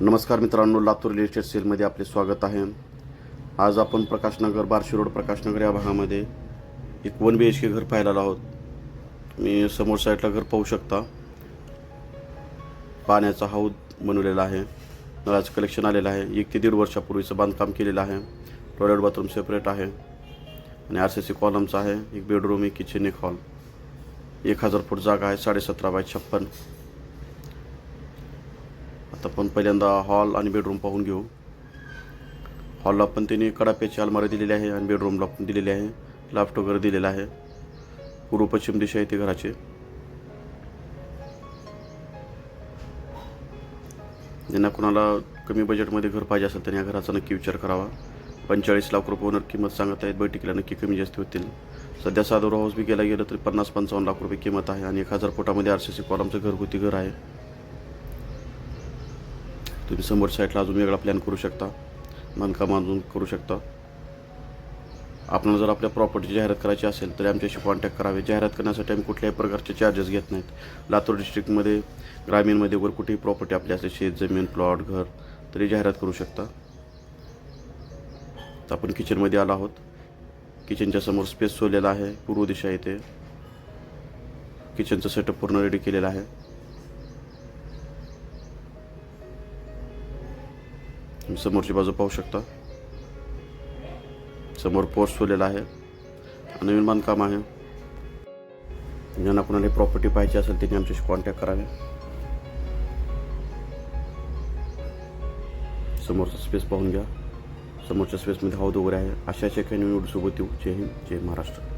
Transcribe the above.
नमस्कार मित्रांनो Latur real estate सेलमध्ये आपले स्वागत आहे. आज आपण प्रकाशनगर बार्शी रोड प्रकाशनगर या भागामध्ये एक वन बी एच के घर पाहायला आहोत. मी समोर साईडला घर पाहू शकता. पाण्याचा हौद बनवलेला आहे. नळाचं कलेक्शन आलेलं आहे. एक ते दीड वर्षापूर्वीचं बांधकाम केलेलं आहे. टॉयलेट बाथरूम सेपरेट आहे. आणि आर सी सी कॉलमचं आहे. एक बेडरूम एक किचन एक हॉल एक हजार फूट जागा आहे. साडेसतरा बाय छप्पन. आता आपण पहिल्यांदा हॉल आणि बेडरूम पाहून घेऊ. हॉलला पण त्यांनी कडाप्याची अलमारी दिलेली आहे आणि बेडरूमला पण दिलेली आहे. लाफ्ट वगैरे दिलेला आहे. पूर्व पश्चिम दिशा आहे ते घराचे. ज्यांना कोणाला कमी बजेटमध्ये घर पाहिजे असेल त्यांनी या घराचा नक्की विचार करावा. पंचेचाळीस लाख रुपये ओनर किंमत सांगत आहेत. बैठकीला नक्की कमी जास्त होतील. सध्या साधू हाऊस बी गेला गेलं तरी पन्नास पंचावन्न लाख रुपये किंमत आहे आणि एक हजार फुटामध्ये आर सी सी कॉलमचं घरगुती घर आहे. तुम्ही समोर साईडला अजून वेगळा प्लॅन करू शकता. बांधकाम अजून करू शकता. आपल्याला जर आपल्या प्रॉपर्टी जाहिरात करायची असेल तरी आमच्याशी कॉन्टॅक्ट करावे. जाहिरात करण्यासाठी आम्ही कुठल्याही प्रकारचे चार्जेस घेत नाहीत. लातूर डिस्ट्रिक्टमध्ये ग्रामीणमध्ये वर कुठेही प्रॉपर्टी आपली असते शेत जमीन प्लॉट घर तरी जाहिरात करू शकता. तर आपण किचनमध्ये आलो आहोत. किचनच्या समोर स्पेस सोडलेला आहे. पूर्व दिशा येते किचनचं सेटअप पूर्ण रेडी केलेलं आहे. तुम्ही समोरची बाजू पाहू शकता. समोर पोस्ट ठेवलेला आहे. नवीन बांधकाम आहे. ज्यांना कोणाला प्रॉपर्टी पाहिजे असेल त्यांनी आमच्याशी कॉन्टॅक्ट करावे. समोरचा स्पेस पाहून घ्या. समोरच्या स्पेसमध्ये हौद वगैरे आहे. अशा अशा काही व्हिडिओ सोबत येऊ. जय हिंद जय महाराष्ट्र.